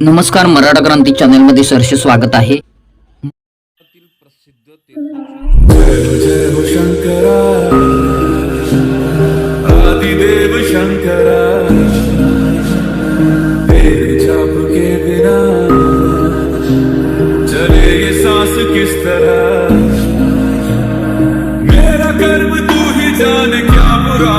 नमस्कार मराठा क्रांती चॅनलमध्ये सरसे स्वागत आहे. जय हो शंकरा आदिदेव शंकरा तेरे जाप के बिना चले ये सांस किस तरह मेरा कर्म तू ही जान क्या बुरा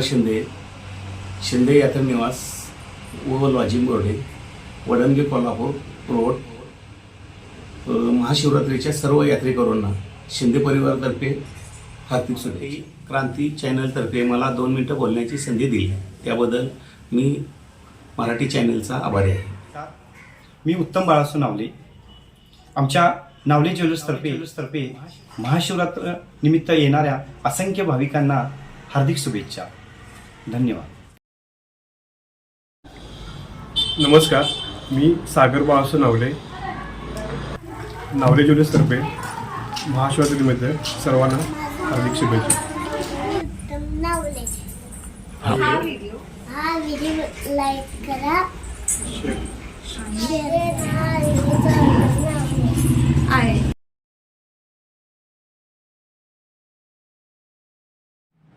गोपाळ शिंदे. शिंदे यात्रा निवास व lodging boarding Vadange Kolhapur road. महाशिवरात्रीच्या सर्व यात्रेकरूंना शिंदे परिवारातर्फे हार्दिक शुभेच्छा. क्रांती चॅनलतर्फे मला दोन मिनटं बोलण्याची संधी दिली त्याबद्दल मी मराठी चॅनलचा आभारी आहे. मी उत्तम बाळासू नावले. आमच्या नावले ज्वेलर्सतर्फे तर्फे महाशिवरात्र निमित्त येणाऱ्या असंख्य भाविकांना हार्दिक शुभेच्छा. धन्यवाद. नमस्कार मी सागर बाळासू नावले. नावले ज्वेलर्सतर्फे महाशिवरात्रीनिमित्त सर्वांना हार्दिक शुभेच्छा.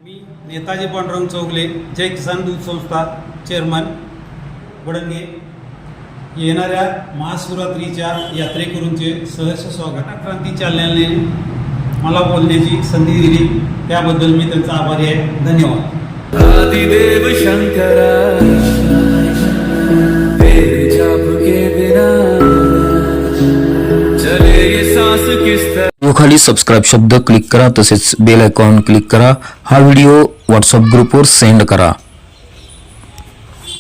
मी नेताजी पांडुरंग चौगले जय किसान दूध संस्था चेअरमन वडंगे. येणाऱ्या महाशिवरात्रीच्या यात्रेकरूंचे सहर्ष स्वागत. क्रांती चॅनलने मला बोलण्याची संधी दिली. त्याबद्दल मी त्यांचा आभारी आहे. धन्यवाद. आदिदेव शंकरा चले ये सांस किस तरह? खाली सबस्क्राईब शब्द क्लिक करा तसेच बेल आयकॉन क्लिक करा. हा व्हिडिओ व्हॉट्सअप ग्रुपवर सेंड करा.